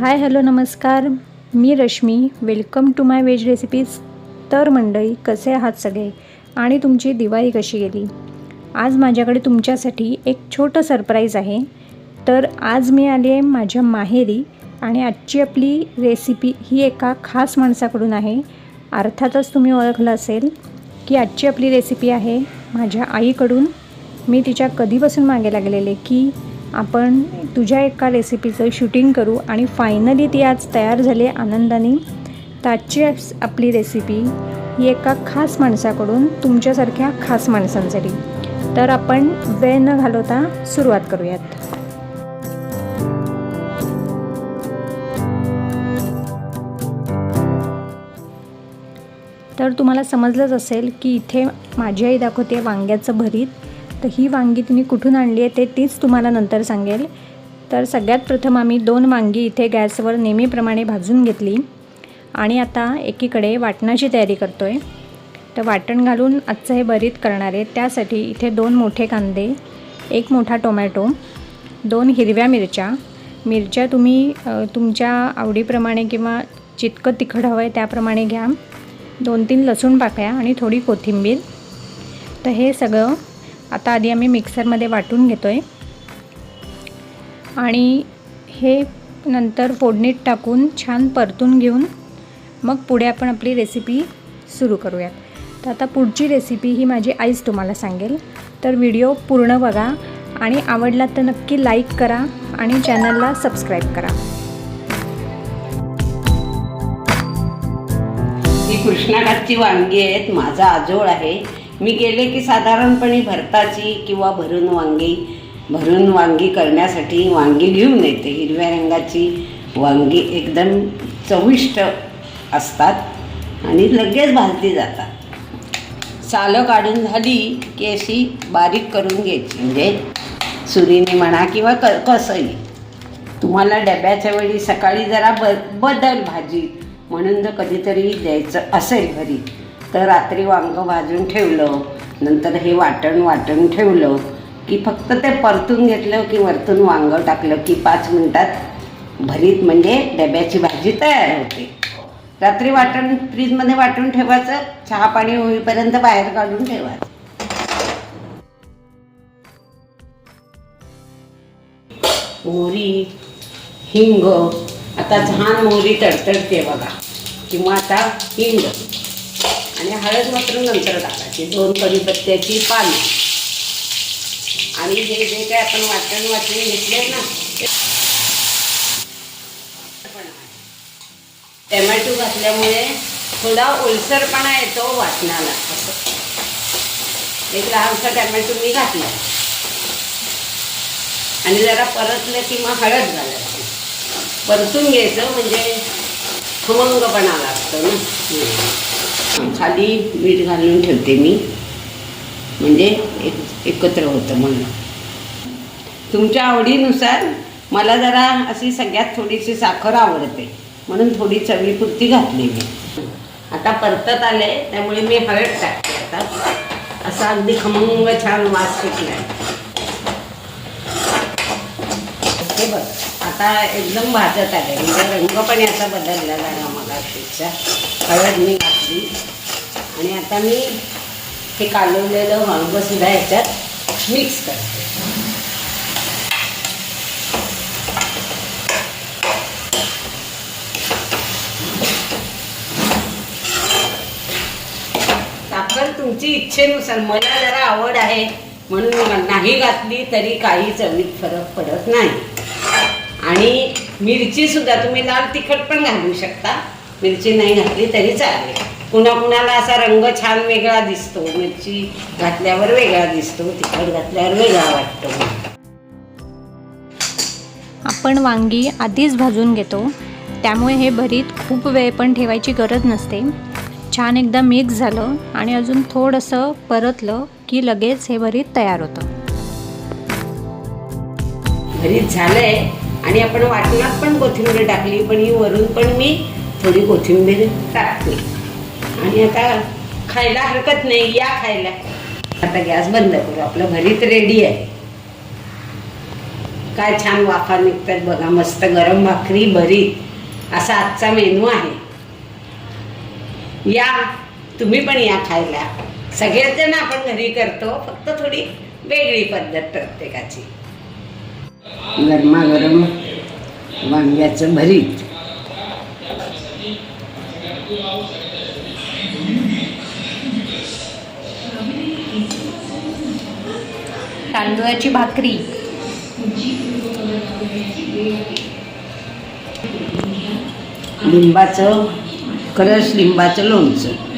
हाय hello नमस्कार. मी Rashmi. Welcome to my veg recipes तर मंडळी कसे आहात सगळे? आणि तुमची दिवाळी कशी गेली? आज माझ्याकडे तुमच्यासाठी एक छोटं सरप्राईज आहे. तर आज मी आली आहे माझ्या माहेरी आणि आजची आपली रेसिपी ही एका खास माणसाकडून आहे. अर्थातच तुम्ही ओळखलं असेल की आजची आपली रेसिपी आहे माझ्या आईकडून. मी तिच्या कधीपासून मागे लागलेले की आपण तुझ्या एका रेसिपीचं शूटिंग करू आणि फायनली ती आज तयार झाली आनंदाने. ताजची आपली रेसिपी ही एका खास माणसाकडून तुमच्यासारख्या खास माणसांसाठी. तर आपण वेळ न घालवता सुरुवात करूयात. तर तुम्हाला समजलंच असेल की इथे माझी आई दाखवते वांग्याचं भरीत. तर ही वांगी तिने कुठून आणली आहे ते तीच तुम्हाला नंतर सांगेल. तर सगळ्यात प्रथम आम्ही दोन वांगी इथे गॅसवर नेहमीप्रमाणे भाजून घेतली. आणि आता एकीकडे वाटणाची तयारी करतो आहे तर वाटण घालून आजचं हे भरीत करणार आहे. त्यासाठी इथे दोन मोठे कांदे एक मोठा टोमॅटो दोन हिरव्या मिरच्या. मिरच्या तुम्ही तुमच्या आवडीप्रमाणे किंवा जितकं तिखट हवं आहे त्याप्रमाणे घ्या. दोन तीन लसूण पाकळ्या आणि थोडी कोथिंबीर. तर हे सगळं आता आधी आम्ही मिक्सरमध्ये वाटून घेतो आहे आणि हे नंतर फोडणीत टाकून छान परतून घेऊन मग पुढे आपण आपली रेसिपी सुरू करूयात. तर आता पुढची रेसिपी ही माझी आईच तुम्हाला सांगेल. तर व्हिडिओ पूर्ण बघा आणि आवडला तर नक्की लाईक करा आणि चॅनलला सबस्क्राईब करा. ही कृष्णाघाटची वांगी आहेत माझा आजोळ आहे. मी गेले की साधारणपणे भरताची किंवा भरून वांगी भरून वांगी करण्यासाठी वांगी घेऊन येते हिरव्या रंगाची वांगी एकदम चविष्ट असतात आणि लगेच भाजली जातात. सालं काढून झाली की अशी बारीक करून घ्यायची. म्हणजे सुरीने म्हणा किंवा क कसंही. तुम्हाला डब्याच्या वेळी सकाळी जरा ब बदल भाजी म्हणून जर कधीतरी द्यायचं असेल घरी तर रात्री वांगं भाजून ठेवलं. नंतर हे वाटण वाटण ठेवलं. की फक्त ते परतून घेतलं की वरतून वांगं टाकलं की पाच मिनटात भरीत म्हणजे डब्याची भाजी तयार होते. रात्री वाटण फ्रीजमध्ये वाटून ठेवायचं चहा पाणी होईपर्यंत बाहेर काढून ठेवायचं. मोहरी हिंग. आता छान मोहरी तडतडते बघा. किंवा आता हिंग. आणि हळद मात्र नंतर टाकायची दोन कढीपत्त्याची पानं. आणि हे जे काय आपण वाटण वाटून घेतले ना टमॅटो घातल्यामुळे थोडा ओलसरपणा येतो वाटणाला. असं एक लहानसा टॅमॅटो मी घातला. आणि जरा परतलं की मग हळद घालायची. परतून घ्यायचं म्हणजे खमंगपणा लागतो ना. खाली मीठ घालून ठेवते मी. म्हणजे एक एकत्र होतं म्हणून. तुमच्या आवडीनुसार मला जरा अशी सगळ्यात थोडीशी साखर आवडते. म्हणून थोडी चवीपुरती घातली मी. आता परतत आले त्यामुळे मी हळद टाकते आता. असा अगदी खमंग छान वास सुटला हे बघ. आता एकदम भाजत आले. म्हणजे रंग पण याचा बदललेला आहे मगापेक्षा हळद मी घातली. आणि आता मी हे कालवलेलं वांग याच्यात मिक्स करते. साखर तुमची इच्छेनुसार मला जरा आवड आहे. म्हणून नाही घातली तरी काही चवीत फरक पडत नाही. आणि मिरची सुद्धा तुम्ही लाल तिखट पण घालू शकता. मिरची नाही घातली तरी चालेल. कुणा कुणाला असा रंग छान वेगळा दिसतो. मिरची घातल्यावर वेगळा दिसतो तिखट घातल्यावर वेगळा वाटतो. आपण वांगी आधीच भाजून घेतो. त्यामुळे हे भरीत खूप वेळ पण ठेवायची गरज नसते. छान एकदा मिक्स झालं आणि अजून थोडंसं परतलं की लगेच हे भरीत तयार होतं. भरीत झालंय. आणि आपण वाटणात पण कोथिंबीर टाकली पण ही वरून पण मी थोडी कोथिंबीर टाकते. आणि आता खायला हरकत नाही या खायला. आता गॅस बंद करू आपलं भरीत रेडी आहे. काय छान वाफा निघतात बघा मस्त गरम भाकरी भरीत. असा आजचा मेनू आहे. या तुम्ही पण या खायला. सगळेच जण आपण घरी करतो फक्त थोडी वेगळी पद्धत प्रत्येकाची. गरमागरम वांग्याचं भरीत तांदूळाची भाकरी. लिंबाचं क्रश लिंबाचं लोणचं.